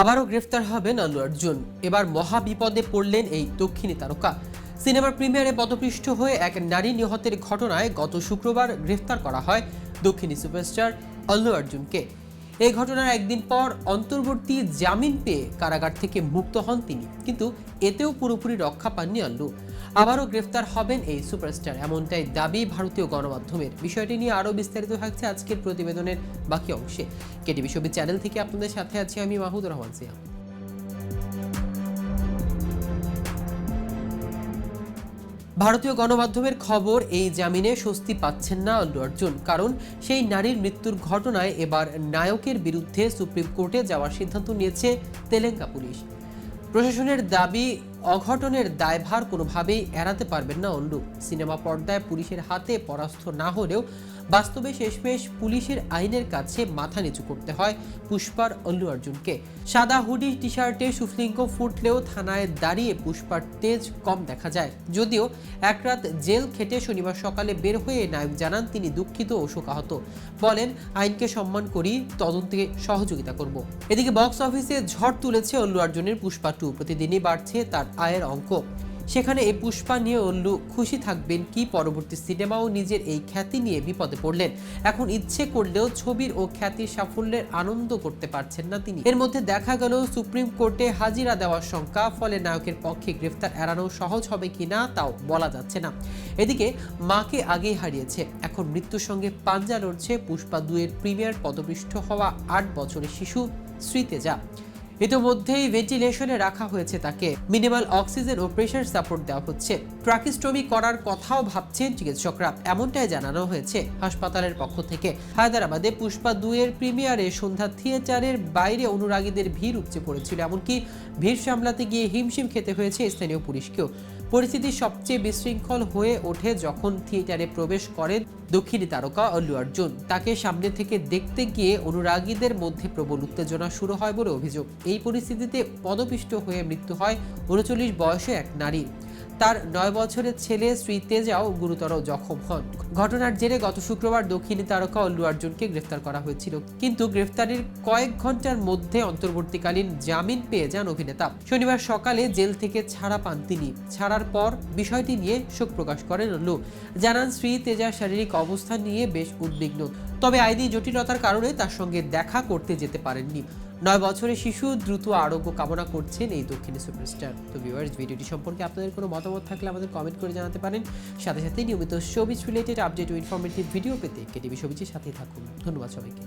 আবারও গ্রেফতার হবেন আল্লু অর্জুন। এবার মহা বিপদে পড়লেন এই দক্ষিণী তারকা। সিনেমার প্রিমিয়ারে পদপৃষ্ঠ হয়ে এক নারী নিহতের ঘটনায় গত শুক্রবার গ্রেফতার করা হয় দক্ষিণী সুপারস্টার আল্লু অর্জুনকে। এই ঘটনার একদিন পর অন্তর্বর্তী জামিন পেয়ে কারাগার থেকে মুক্ত হন তিনি। কিন্তু এতেও পুরোপুরি রক্ষা পাননি আল্লু। আবারও গ্রেফতার হবেন এই সুপারস্টার। এমনটাই দাবি ভারতীয় গণমাধ্যমের। বিষয়টি নিয়ে আরও বিস্তারিত থাকছে আজকের প্রতিবেদনের বাকি অংশে। কেটিভি ছবি চ্যানেল থেকে আপনাদের সাথে আছি আমি মাহুদ রহমান সিয়া। ভারতীয় গণমাধ্যমের খবর, এই জামিনে স্বস্তি পাচ্ছেন না আল্লু অর্জুন। কারণ সেই নারীর মৃত্যুর ঘটনায় এবার নায়কের বিরুদ্ধে সুপ্রিম কোর্টে যাওয়ার সিদ্ধান্ত নিয়েছে তেলেঙ্গা পুলিশ। প্রশাসনের দাবি অঘটনের দায়ভার কোনোভাবেই এড়াতে পারবেন না অল্লু। সিনেমা পর্দায় পুলিশের হাতে পরাস্ত না হলেও বাস্তবে শেষমেশ পুলিশের আইনের কাছে মাথা নিচু করতে হয় পুষ্পার অল্লু অর্জুনকে। সাদা হুডি টি শার্টে সুফলিঙ্গ ফুটলেও থানায় দাঁড়িয়ে পুষ্পার তেজ কম দেখা যায়। যদিও এক রাত জেল খেটে শনিবার সকালে বের হয়ে নায়ক জানান, তিনি দুঃখিত ও শোকাহত। বলেন, আইনকে সম্মান করি, তদন্তে সহযোগিতা করব। এদিকে বক্স অফিসে ঝড় তুলেছে অল্লু অর্জুনের পুষ্পা টু। প্রতিদিনই বাড়ছে তার আয়ের অঙ্ক। সেখানে এই পুষ্পা নিয়ে অল্লু খুশি থাকবেন কি পরবর্তী সিনেমাও নিজের এই খ্যাতি নিয়ে বিপদে পড়লেন। এখন ইচ্ছে করলেও ছবির ও খ্যাতির সাফল্যের আনন্দ করতে পারছেন না তিনি। এর মধ্যে দেখা গেল সুপ্রিম কোর্টে হাজিরা দেওয়ার শঙ্কা, ফলে নায়কের পক্ষে গ্রেফতার এড়ানো সহজ হবে কিনা তাও বলা যাচ্ছে না। এদিকে মাকে আগেই হারিয়েছে। এখন মৃত্যুর সঙ্গে পাঞ্জা লড়ছে পুষ্পা দুয়ের প্রিমিয়ার পদপৃষ্ঠ হওয়া আট বছরের শিশু শ্রীতেজা। ইতিমধ্যেই ভেন্টিলেশনে রাখা হয়েছে তাকে। মিনিমাল অক্সিজেন ও প্রেশার সাপোর্ট দেওয়া হচ্ছে। ট্রাকিস্টমি করার কথাও ভাবছেন চিকিৎসকরা। এমনটাই জানানো হয়েছে হাসপাতালের পক্ষ থেকে। হায়দ্রাবাদে পুষ্পা দুয়ের প্রিমিয়ারে সন্ধ্যা থিয়েটারের বাইরে অনুরাগীদের ভিড় উপচে পড়েছিল। এমনকি ভিড় সামলাতে গিয়ে হিমশিম খেতে হয়েছে স্থানীয় পুলিশকেও। পরিস্থিতি সবচেয়ে বিশৃঙ্খল হয়ে ওঠে যখন থিয়েটারে প্রবেশ করেন দক্ষিণী তারকা অল্লু অর্জুন। তাকে সামনে থেকে দেখতে গিয়ে অনুরাগীদের মধ্যে প্রবল উত্তেজনা শুরু হয় বলে অভিযোগ। এই পরিস্থিতিতে পদপিষ্ট হয়ে মৃত্যু হয় উনচল্লিশ বয়সে এক নারীর তার নয় বছরের ছেলে শ্রী তেজাও গুরুতর জখম হন। ঘটনার জেরে গত শুক্রবার দক্ষিণী তারকা অল্লু অর্জুনকে গ্রেফতার করা হয়েছিল। কিন্তু গ্রেফতারের কয়েক ঘণ্টার মধ্যে অন্তর্বর্তীকালীন জামিন পেয়ে যান অভিনেতা। শনিবার সকালে জেল থেকে ছাড়া পান তিনি। ছাড়ার পর বিষয়টি নিয়ে শোক প্রকাশ করেন অল্লু। জানান, শ্রী তেজার শারীরিক অবস্থা নিয়ে বেশ উদ্বিগ্ন। তবে আইনি জটিলতার কারণে তার সঙ্গে দেখা করতে যেতে পারেননি। নয় বছরের শিশু দ্রুত আরোগ্য কামনা করছেন এই দক্ষিণী সুপারস্টার। তো ভিউয়ার্স ভিডিওটি সম্পর্কে আপনাদের কোনো মতামত থাকলে আমাদের কমেন্ট করে জানাতে পারেন। সাথে সাথে নিয়মিত শোবিজ রিলেটেড আপডেট ও ইনফরমেটিভ ভিডিও পেতে কেটিভি শোবিজের সাথেই থাকুন। ধন্যবাদ সবাইকে।